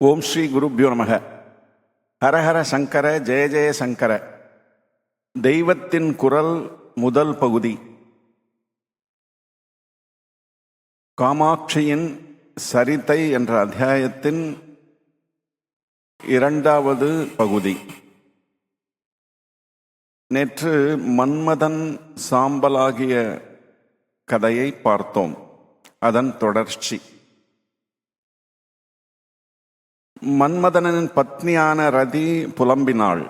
ஓம் ஸ்ரீ குருப்யோ நமக. ஹரஹர சங்கர ஜெய ஜெய சங்கர. தெய்வத்தின் குரல் முதல் பகுதி. காமாட்சியின் சரிதை என்ற அத்தியாயத்தின் இரண்டாவது பகுதி. நேற்று மன்மதன் சாம்பலாகிய கதையை பார்த்தோம். அதன் தொடர்ச்சி. மன்மதனின் பத்னியான ரதி புலம்பினாள்.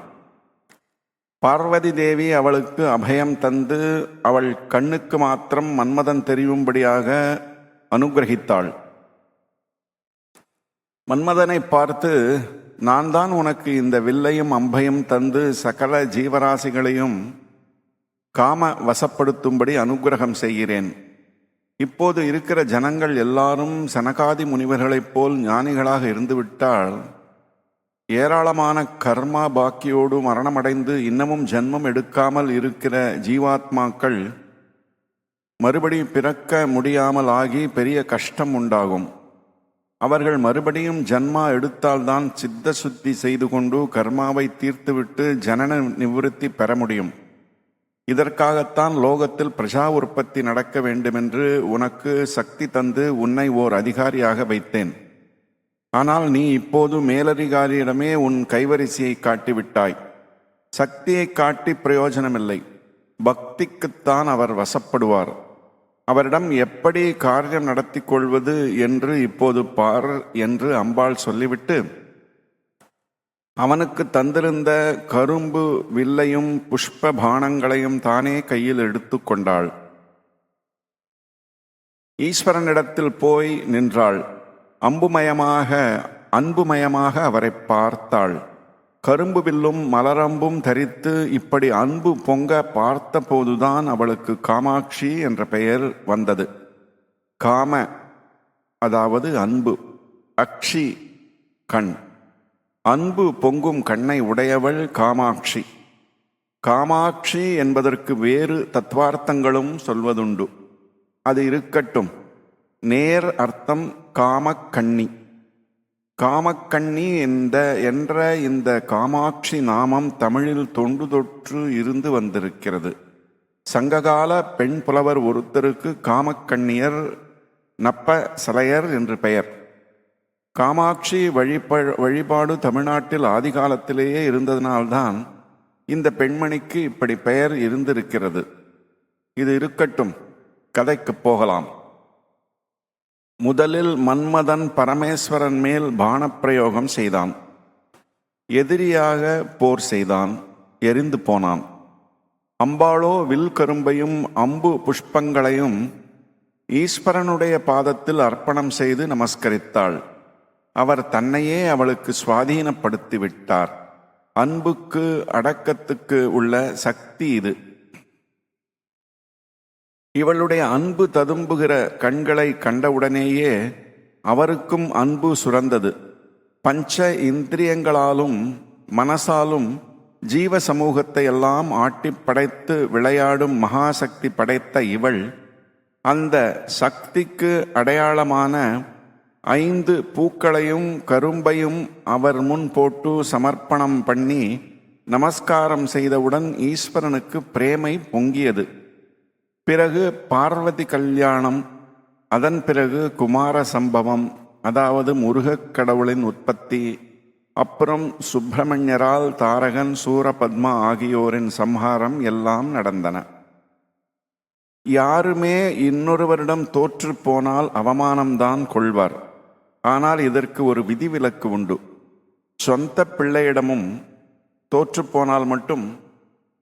பார்வதி தேவி அவளுக்கு அபயம் தந்து அவள் கண்ணுக்கு மாத்திரம் மன்மதன் தெரியும்படியாக அனுகிரகித்தாள். மன்மதனை பார்த்து நான் தான் உனக்கு இந்த வில்லையும் அம்பையும் தந்து சகல ஜீவராசிகளையும் காம வசப்படுத்தும்படி அனுகிரகம் செய்கிறேன். இப்போது இருக்கிற ஜனங்கள் எல்லாரும் சனகாதி முனிவர்களைப் போல் ஞானிகளாக இருந்துவிட்டால் ஏராளமான கர்மா பாக்கியோடு மரணமடைந்து இன்னமும் ஜென்மம் எடுக்காமல் இருக்கிற ஜீவாத்மாக்கள் மறுபடி பிறக்க முடியாமல் ஆகி பெரிய கஷ்டம் உண்டாகும். அவர்கள் மறுபடியும் ஜன்மா எடுத்தால்தான் சித்த சுத்தி செய்து கொண்டு கர்மாவை தீர்த்துவிட்டு ஜனன நிவிருத்தி பெற முடியும். இதற்காகத்தான் லோகத்தில் பிரஜா உற்பத்தி நடக்க வேண்டுமென்று உனக்கு சக்தி தந்து உன்னை ஓர் அதிகாரியாக வைத்தேன். ஆனால் நீ இப்போது மேலதிகாரியிடமே உன் கைவரிசையை காட்டிவிட்டாய். சக்தியை காட்டி பிரயோஜனமில்லை. பக்திக்குத்தான் அவர் வசப்படுவார். அவரிடம் எப்படி காரியம் நடத்தி கொள்வது என்று இப்போது பார் என்று அம்பாள் சொல்லிவிட்டு அவனுக்கு தந்திருந்த கரும்பு வில்லையும் புஷ்ப பானங்களையும் தானே கையில் எடுத்துக்கொண்டாள் ஈஸ்வரனிடத்தில் போய் நின்றாள். அம்புமயமாக அன்புமயமாக அவரை பார்த்தாள். கரும்பு வில்லும் மலரம்பும் தரித்து இப்படி அன்பு பொங்க பார்த்தபோதுதான் அவளுக்கு காமாட்சி என்ற பெயர் வந்தது. காம அதாவது அன்பு அக்ஷி கண். அன்பு பொங்கும் கண்ணை உடையவள் காமாட்சி. காமாட்சி என்பதற்கு வேறு தத்வார்த்தங்களும் சொல்வதுண்டு. அது இருக்கட்டும். நேர் அர்த்தம் காமக்கண்ணி. காமக்கண்ணி இந்த என்ற இந்த காமாட்சி நாமம் தமிழில் தொண்டு தொற்று இருந்து வந்திருக்கிறது. சங்ககால பெண் புலவர் ஒருத்தருக்கு காமக்கண்ணியர் நப்ப சலையர் என்று பெயர். காமாட்சி வழிப வழிபாடு தமிழ்நாட்டில் ஆதிகாலத்திலேயே இருந்ததனால்தான் இந்த பெண்மணிக்கு இப்படி பெயர் இருந்திருக்கிறது. இது இருக்கட்டும் கதைக்கு போகலாம். முதலில் மன்மதன் பரமேஸ்வரன் மேல் பானப்பிரயோகம் செய்தான். எதிரியாக போர் செய்தான் எரிந்து போனான். அம்பாளோ வில் கரும்பையும் அம்பு புஷ்பங்களையும் ஈஸ்வரனுடைய பாதத்தில் அர்ப்பணம் செய்து நமஸ்கரித்தாள். அவர் தன்னையே அவளுக்கு சுவாதீனப்படுத்தி விட்டார் அன்புக்கு அடக்கத்துக்கு உள்ள சக்தி இது. இவளுடைய அன்பு ததும்புகிற கண்களை கண்டவுடனேயே அவருக்கும் அன்பு சுரந்தது. பஞ்ச இந்திரியங்களாலும் மனசாலும் ஜீவ சமூகத்தை எல்லாம் ஆட்டி படைத்து விளையாடும் மகாசக்தி படைத்த இவள் அந்த சக்திக்கு அடையாளமான ஐந்து பூக்களையும் கரும்பையும் அவர் முன் போட்டு சமர்ப்பணம் பண்ணி நமஸ்காரம் செய்தவுடன் ஈஸ்வரனுக்கு பிரேமை பொங்கியது. பிறகு பார்வதி கல்யாணம் அதன் பிறகு குமார சம்பவம் அதாவது முருகக் கடவுளின் உற்பத்தி அப்புறம் சுப்பிரமணியரால் தாரகன் சூரபத்மா ஆகியோரின் சம்ஹாரம் எல்லாம் நடந்தன. யாருமே இன்னொருவரிடம் தோற்று போனால் அவமானம்தான் கொள்வார். ஆனால் இதற்கு ஒரு விதிவிலக்கு உண்டு. சொந்த பிள்ளையிடமும் தோற்றுப்போனால் மட்டும்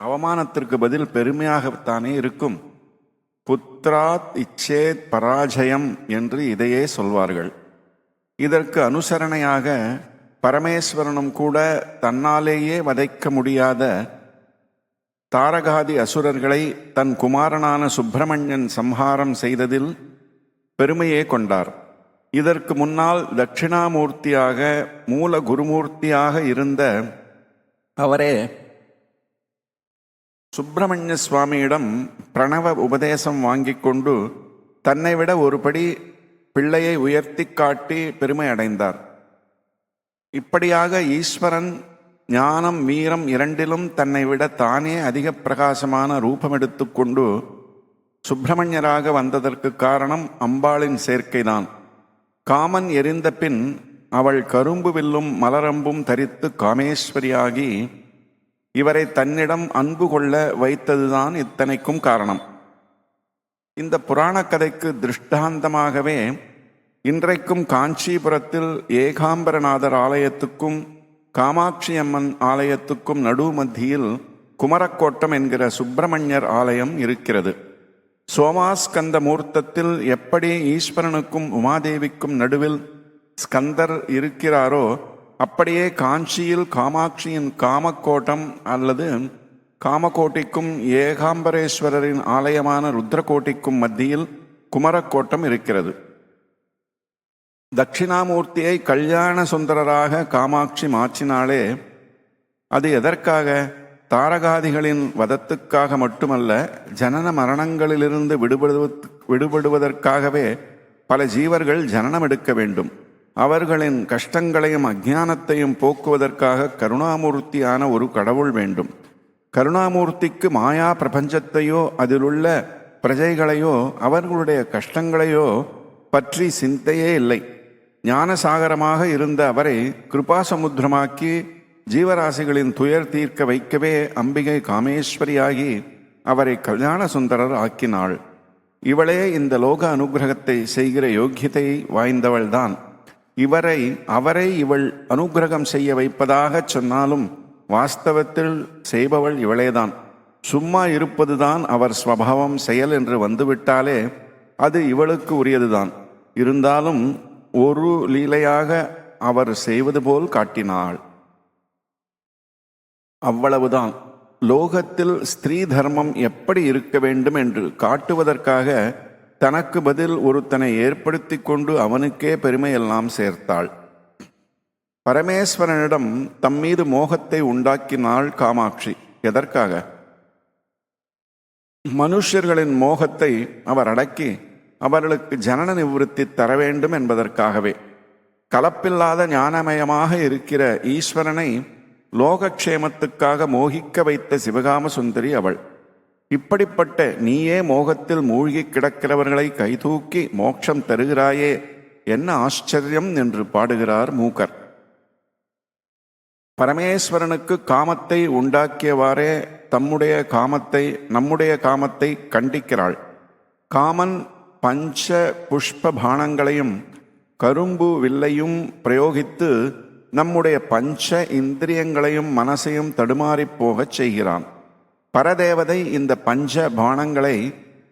அவமானத்திற்கு பதில் பெருமையாகத்தானே இருக்கும். புத்ராத் இச்சேத் பராஜயம் என்று இதையே சொல்வார்கள். இதற்கு அனுசரணையாக பரமேஸ்வரனும் கூட தன்னாலேயே வதைக்க முடியாத தாரகாதி அசுரர்களை தன் குமாரனான சுப்பிரமணியன் சம்ஹாரம் செய்ததில் பெருமையே கொண்டார். இதற்கு முன்னால் தட்சிணாமூர்த்தியாக மூல குருமூர்த்தியாக இருந்த அவரே சுப்பிரமணிய சுவாமியிடம் பிரணவ உபதேசம் வாங்கிக் கொண்டு தன்னை விட ஒருபடி பிள்ளையை உயர்த்தி காட்டி பெருமை அடைந்தார். இப்படியாக ஈஸ்வரன் ஞானம் வீரம் இரண்டிலும் தன்னை விட தானே அதிக பிரகாசமான ரூபம் எடுத்துக்கொண்டு சுப்பிரமணியராக வந்ததற்கு காரணம் அம்பாளின் சேர்க்கைதான். காமன் எரிந்த பின் அவள் கரும்பு வில்லும் மலரம்பும் தரித்து காமேஸ்வரியாகி இவரை தன்னிடம் அன்பு கொள்ள வைத்ததுதான் இத்தனைக்கும் காரணம். இந்த புராண கதைக்கு திருஷ்டாந்தமாகவே இன்றைக்கும் காஞ்சிபுரத்தில் ஏகாம்பரநாதர் ஆலயத்துக்கும் காமாட்சி அம்மன் ஆலயத்துக்கும் நடு மத்தியில் குமரக்கோட்டம் என்கிற சுப்பிரமணியர் ஆலயம் இருக்கிறது. சோமாஸ்கந்த மூர்த்தத்தில் எப்படி ஈஸ்வரனுக்கும் உமாதேவிக்கும் நடுவில் ஸ்கந்தர் இருக்கிறாரோ அப்படியே காஞ்சியில் காமாட்சியின் காமக்கோட்டம் அல்லது காமகோட்டிக்கும் ஏகாம்பரேஸ்வரரின் ஆலயமான ருத்ரகோட்டிக்கும் மத்தியில் குமரக்கோட்டம் இருக்கிறது. தட்சிணாமூர்த்தியை கல்யாண சுந்தரராக காமாட்சி மாற்றினாலே அது எதற்காக? தாரகாதிகளின் வதத்துக்காக மட்டுமல்ல ஜனன மரணங்களிலிருந்து விடுபடுவ விடுபடுவதற்காகவே பல ஜீவர்கள் ஜனனம் எடுக்க வேண்டும். அவர்களின் கஷ்டங்களையும் அஜானத்தையும் போக்குவதற்காக கருணாமூர்த்தியான ஒரு கடவுள் வேண்டும். கருணாமூர்த்திக்கு மாயா பிரபஞ்சத்தையோ அதிலுள்ள பிரஜைகளையோ அவர்களுடைய கஷ்டங்களையோ பற்றி சிந்தையே இல்லை. ஞானசாகரமாக இருந்த அவரை கிருபாசமுத்திரமாக்கி ஜீவராசிகளின் துயர் தீர்க்க வைக்கவே அம்பிகை காமேஸ்வரியாகி அவரை கல்யாண சுந்தரர் ஆக்கினாள். இவளே இந்த லோக அனுகிரகத்தை செய்கிற யோக்கியத்தை வாய்ந்தவள்தான். இவரை அவரை இவள் அனுகிரகம் செய்ய வைப்பதாகச் சொன்னாலும் வாஸ்தவத்தில் செய்பவள் இவளேதான். சும்மா இருப்பதுதான் அவர் ஸ்வபாவம் செயல் என்று வந்துவிட்டாலே அது இவளுக்கு உரியதுதான். இருந்தாலும் ஒரு லீலையாக அவர் செய்வது போல் காட்டினாள். அவ்வளவுதான். லோகத்தில் ஸ்திரீ தர்மம் எப்படி இருக்க வேண்டும் என்று காட்டுவதற்காக தனக்கு பதில் ஒருத்தனை ஏற்படுத்தி கொண்டு அவனுக்கே பெருமையெல்லாம் சேர்த்தாள். பரமேஸ்வரனிடம் தம் மீது மோகத்தை உண்டாக்கினாள் காமாட்சி. எதற்காக? மனுஷர்களின் மோகத்தை அவர் அடக்கி அவர்களுக்கு ஜனன நிவிருத்தி தர வேண்டும் என்பதற்காகவே. கலப்பில்லாத ஞானமயமாக இருக்கிற ஈஸ்வரனை லோகக்ஷேமத்துக்காக மோகிக்க வைத்த சிவகாம சுந்தரி அவள். இப்படிப்பட்ட நீயே மோகத்தில் மூழ்கி கிடக்கிறவர்களை கைதூக்கி மோட்சம் தருகிறாயே என்ன ஆச்சரியம் என்று பாடுகிறார் மூக்கர் பரமேஸ்வரனுக்கு காமத்தை உண்டாக்கியவாறே தம்முடைய காமத்தை நம்முடைய காமத்தை கண்டிக்கிறாள். காமன் பஞ்ச புஷ்ப பானங்களையும் கரும்பு வில்லையும் பிரயோகித்து நம்முடைய பஞ்ச இந்திரியங்களையும் மனசையும் தடுமாறிப் போகச் செய்கிறான். பரதேவதை இந்த பஞ்ச பானங்களை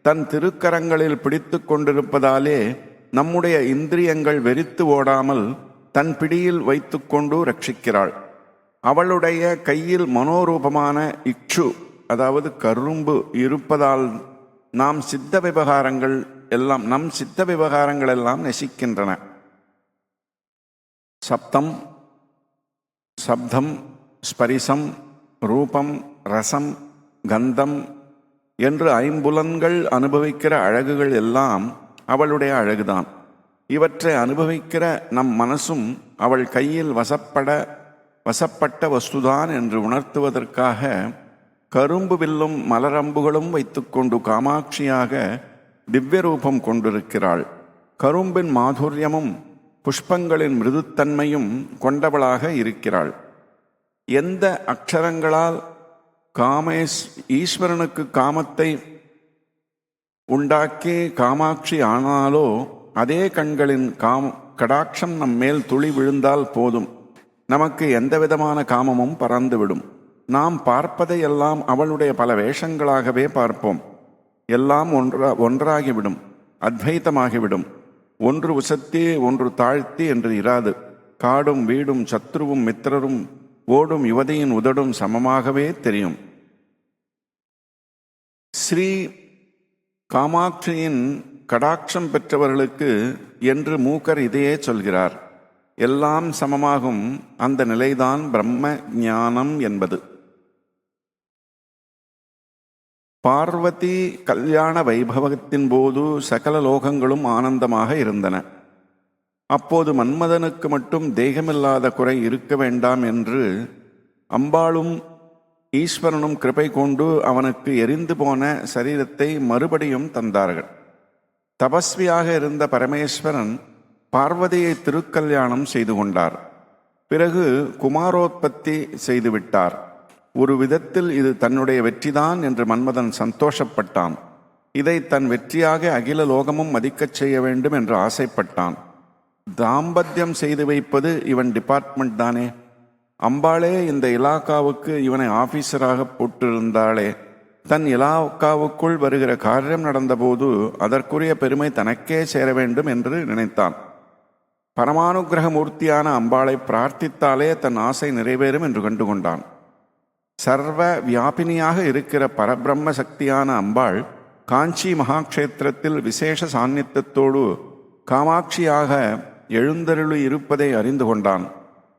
தன் திருக்கரங்களில் பிடித்து கொண்டிருப்பதாலே நம்முடைய இந்திரியங்கள் வெறித்து ஓடாமல் தன் பிடியில் வைத்துக்கொண்டு ரட்சிக்கிறாள். அவளுடைய கையில் மனோரூபமான இக்ஷு அதாவது கரும்பு இருப்பதால் நாம் சித்த விவகாரங்கள் எல்லாம் நம் சித்த விவகாரங்கள் எல்லாம் நசிக்கின்றன. சப்தம் சப்தம் ஸ்பரிசம் ரூபம் ரசம் கந்தம் என்று ஐம்புலன்கள் அனுபவிக்கிற அழகுகள் எல்லாம் அவளுடைய அழகுதான். இவற்றை அனுபவிக்கிற நம் மனசும் அவள் கையில் வசப்பட வசப்பட்ட வஸ்துதான் என்று உணர்த்துவதற்காக கரும்பு வில்லும் மலரம்புகளும் வைத்துக்கொண்டு காமாட்சியாக திவ்ய ரூபம் கொண்டிருக்கிறாள். கரும்பின் மாதுரியமும் புஷ்பங்களின் மிருதுத்தன்மையும் கொண்டவளாக இருக்கிறாள். எந்த அக்ஷரங்களால் காமேஸ் ஈஸ்வரனுக்கு காமத்தை உண்டாக்கி காமாட்சி ஆனாலோ அதே கண்களின் காம் கடாட்சம் நம் மேல் துளி விழுந்தால் போதும். நமக்கு எந்த விதமான காமமும் பறந்துவிடும். நாம் பார்ப்பதையெல்லாம் அவளுடைய பல வேஷங்களாகவே பார்ப்போம். எல்லாம் ஒன்றா ஒன்றாகிவிடும் அத்வைத்தமாகிவிடும் ஒன்று உசத்தே ஒன்று தாழ்த்தி என்று இராது. காடும் வீடும் சத்ருவும் மித்திரரும் ஓடும் யுவதியின் உதடும் சமமாகவே தெரியும். ஸ்ரீ காமாட்சியின் கடாட்சம் பெற்றவர்களுக்கு என்று மூக்கர் இதையே சொல்கிறார். எல்லாம் சமமாகும் அந்த நிலைதான் பிரம்ம ஞானம் என்பது. பார்வதி கல்யாண வைபவத்தின் போது சகல லோகங்களும் ஆனந்தமாக இருந்தன. அப்போது மன்மதனுக்கு மட்டும் தேகமில்லாத குறை இருக்க வேண்டாம் என்று அம்பாளும் ஈஸ்வரனும் கிருபை கொண்டு அவனுக்கு எரிந்து போன சரீரத்தை மறுபடியும் தந்தார்கள். தபஸ்வியாக இருந்த பரமேஸ்வரன் பார்வதியை திருக்கல்யாணம் செய்து கொண்டார். பிறகு குமாரோத்பத்தி செய்துவிட்டார் ஒரு விதத்தில் இது தன்னுடைய வெற்றிதான் என்று மன்மதன் சந்தோஷப்பட்டான். இதை தன் வெற்றியாக அகில லோகமும் மதிக்கச் செய்ய வேண்டும் என்று ஆசைப்பட்டான். தாம்பத்தியம் செய்து வைப்பது இவன் டிபார்ட்மெண்ட் தானே. அம்பாளே இந்த இலாக்காவுக்கு இவனை ஆபீசராக போட்டிருந்தாளே. தன் இலாக்காவுக்குள் வருகிற காரியம் நடந்தபோது அதற்குரிய பெருமை தனக்கே சேர வேண்டும் என்று நினைத்தான். பரமானுகிரக மூர்த்தியான அம்பாளை பிரார்த்தித்தாலே தன் ஆசை நிறைவேறும் என்று கண்டுகொண்டான். சர்வ வியாபினியாக இருக்கிற பரபிரம்ம சக்தியான அம்பாள் காஞ்சி மகாக்ஷேத்திரத்தில் விசேஷ சாநித்தத்தோடு காமாட்சியாக எழுந்தருளி இருப்பதை அறிந்து கொண்டான்.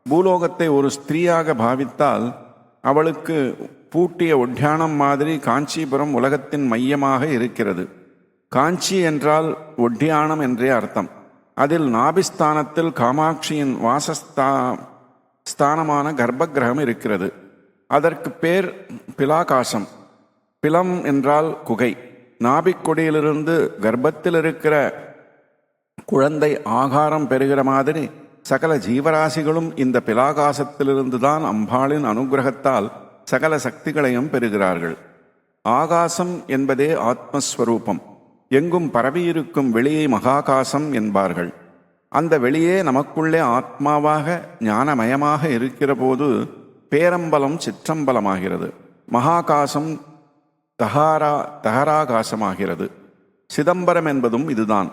பூலோகத்தை ஒரு ஸ்திரீயாக பாவித்தால் அவளுக்கு பூட்டிய ஒட்டியானம் மாதிரி காஞ்சிபுரம் உலகத்தின் மையமாக இருக்கிறது. காஞ்சி என்றால் ஒட்டியானம் என்றே அர்த்தம். அதில் நாபிஸ்தானத்தில் காமாட்சியின் வாசஸ்தா ஸ்தானமான கர்ப்பகிரகம் இருக்கிறது. அதற்கு பேர் பிலாகாசம். பிலம் என்றால் குகை. நாபிக்கொடியிலிருந்து கர்ப்பத்தில் இருக்கிற குழந்தை ஆகாரம் பெறுகிற மாதிரி சகல ஜீவராசிகளும் இந்த பிலாகாசத்திலிருந்து தான் அம்பாளின் அனுகிரகத்தால் சகல சக்திகளையும் பெறுகிறார்கள். ஆகாசம் என்பதே ஆத்மஸ்வரூபம். எங்கும் பரவியிருக்கும் வெளியை மகாகாசம் என்பார்கள். அந்த வெளியே நமக்குள்ளே ஆத்மாவாக ஞானமயமாக இருக்கிற போது பேரம்பலம் சிற்றம்பலமாகிறது. மகாகாசம் தகாரா தகராகாசமாகிறது. சிதம்பரம் என்பதும் இதுதான்.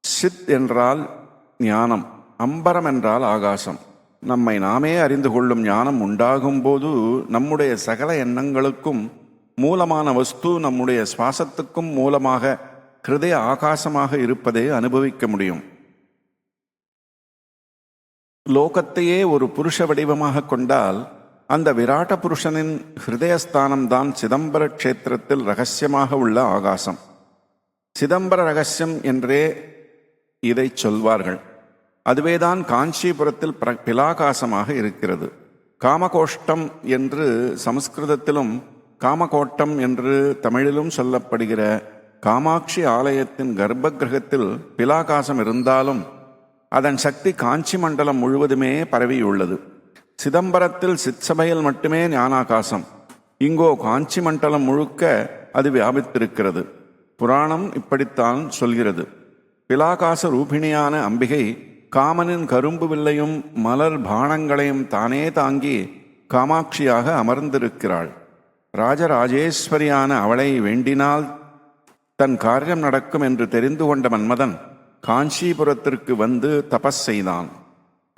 சித் என்றால் ஞானம் அம்பரம் என்றால் ஆகாசம். நம்மை நாமே அறிந்து கொள்ளும் ஞானம் உண்டாகும் போது நம்முடைய சகல எண்ணங்களுக்கும் மூலமான வஸ்து நம்முடைய சுவாசத்துக்கும் மூலமாக ஹிருதய ஆகாசமாக இருப்பதை அனுபவிக்க முடியும். லோகத்தையே ஒரு புருஷ வடிவமாக கொண்டால் அந்த விராட்ட புருஷனின் ஹிருதயஸ்தானம்தான் சிதம்பர க்ஷேத்திரத்தில் ரகசியமாக உள்ள ஆகாசம். சிதம்பர ரகசியம் என்றே இதை சொல்வார்கள். அதுவேதான் காஞ்சிபுரத்தில் பிர பிலாகாசமாக இருக்கிறது. காமகோஷ்டம் என்று சமஸ்கிருதத்திலும் காமகோட்டம் என்று தமிழிலும் சொல்லப்படுகிற காமாட்சி ஆலயத்தின் கர்ப்பகிரகத்தில் பிலாகாசம் இருந்தாலும் அதன் சக்தி காஞ்சி மண்டலம் முழுவதுமே பரவியுள்ளது. சிதம்பரத்தில் சிற்சபையில் மட்டுமே ஞானாகாசம். இங்கோ காஞ்சி மண்டலம் முழுக்க அது வியாபித்திருக்கிறது. புராணம் இப்படித்தான் சொல்கிறது. பிலாகாச ரூபிணியான அம்பிகை காமனின் கரும்பு வில்லையும் மலர் பானங்களையும் தானே தாங்கி காமாட்சியாக அமர்ந்திருக்கிறாள். ராஜராஜேஸ்வரியான அவளை வேண்டினால் தன் காரியம் நடக்கும் என்று தெரிந்து கொண்ட மன்மதன் காஞ்சிபுரத்திற்கு வந்து தபஸ் செய்தான்.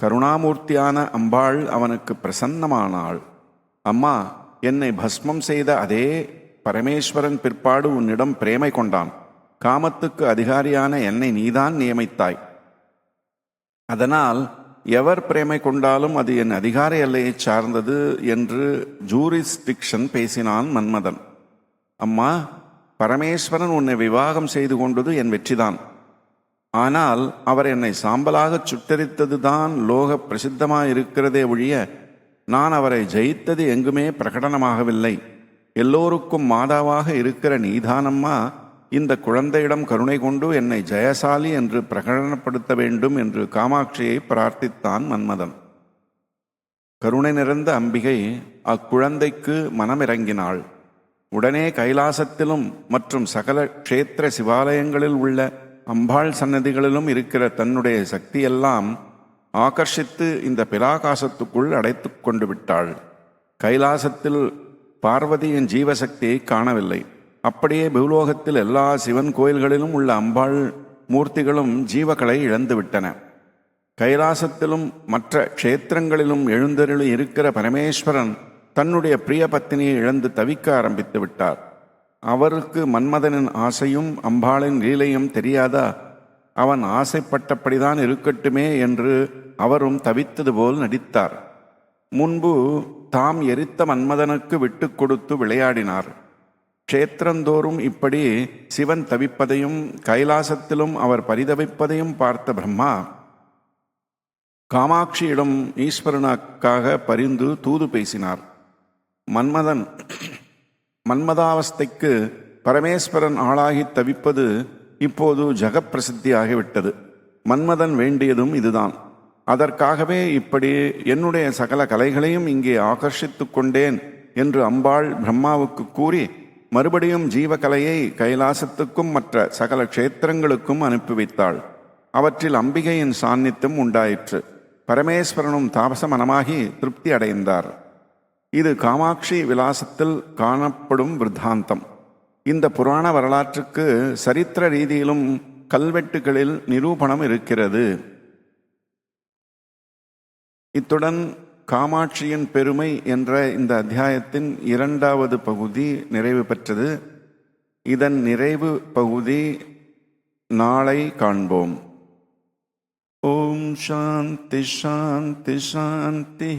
கருணாமூர்த்தியான அம்பாள் அவனுக்கு பிரசன்னமானாள். அம்மா என்னை பஸ்மம் செய்த அதே பரமேஸ்வரன் பிற்பாடு உன்னிடம் பிரேமை கொண்டான். காமத்துக்கு அதிகாரியான என்னை நீதான் நியமித்தாய். அதனால் எவர் பிரேமை கொண்டாலும் அது என் அதிகார எல்லையை சார்ந்தது என்று ஜூரிஸ்டிக்ஷன் பேசினான் மன்மதன். அம்மா பரமேஸ்வரன் உன்னை விவாகம் செய்து கொண்டது என் வெற்றிதான். ஆனால் அவர் என்னை சாம்பலாக சுட்டரித்ததுதான் லோக பிரசித்தமாயிருக்கிறதே ஒழிய நான் அவரை ஜெயித்தது எங்குமே பிரகடனமாகவில்லை. எல்லோருக்கும் மாதாவாக இருக்கிற நீதானம்மா இந்த குழந்தையிடம் கருணை கொண்டு என்னை ஜெயசாலி என்று பிரகடனப்படுத்த வேண்டும் என்று காமாட்சியை பிரார்த்தித்தான் மன்மதன். கருணை நிறைந்த அம்பிகை அக்குழந்தைக்கு மனமிறங்கினாள். உடனே கைலாசத்திலும் மற்றும் சகல க்ஷேத்திர சிவாலயங்களில் உள்ள அம்பாள் சன்னதிகளிலும் இருக்கிற தன்னுடைய சக்தியெல்லாம் ஆகர்ஷித்து இந்த பிலாகாசத்துக்குள் அடைத்து கொண்டு விட்டாள். கைலாசத்தில் பார்வதியின் ஜீவசக்தியை காணவில்லை. அப்படியே பூலோகத்தில் எல்லா சிவன் கோயில்களிலும் உள்ள அம்பாள் மூர்த்திகளும் ஜீவகளை இழந்துவிட்டன கைலாசத்திலும் மற்ற க்ஷேத்திரங்களிலும் எழுந்தருளி இருக்கிற பரமேஸ்வரன் தன்னுடைய பிரிய பத்தினியை இழந்து தவிக்க ஆரம்பித்து விட்டார். அவருக்கு மன்மதனின் ஆசையும் அம்பாளின் லீலையும் தெரியாதா? அவன் ஆசைப்பட்டபடிதான் இருக்கட்டுமே என்று அவரும் தவித்தது போல் நடித்தார். முன்பு தாம் எரித்த மன்மதனுக்கு விட்டு கொடுத்து விளையாடினார். க்ஷேத்திரந்தோறும் இப்படி சிவன் தவிப்பதையும் கைலாசத்திலும் அவர் பரிதவிப்பதையும் பார்த்த பிரம்மா காமாட்சியிடம் ஈஸ்வரனுக்காக பரிந்து தூது பேசினார். மன்மதன் மன்மதாவஸ்தைக்கு பரமேஸ்வரன் ஆளாகி தவிப்பது இப்போது ஜெகப்பிரசித்தியாகிவிட்டது. மன்மதன் வேண்டியதும் இதுதான். அதற்காகவே இப்படி என்னுடைய சகல கலைகளையும் இங்கே ஆகர்ஷித்து கொண்டேன் என்று அம்பாள் பிரம்மாவுக்கு கூறி மறுபடியும் ஜீவகலையை கைலாசத்துக்கும் மற்ற சகல க்ஷேத்திரங்களுக்கும் அனுப்பி வைத்தாள். அவற்றில் அம்பிகையின் சாநித்தியம் உண்டாயிற்று. பரமேஸ்வரனும் தாபச மனமாகி திருப்தி அடைந்தார். இது காமாட்சி விலாசத்தில் காணப்படும் விருத்தாந்தம் இந்த புராண வரலாற்றுக்கு சரித்திர ரீதியிலும் கல்வெட்டுகளில் நிரூபணம் இருக்கிறது. இத்துடன் காமாட்சியின் பெருமை என்ற இந்த அத்தியாயத்தின் இரண்டாவது பகுதி நிறைவு பெற்றது. இதன் நிறைவு பகுதி நாளை காண்போம். ஓம் சாந்தி சாந்தி சாந்தி.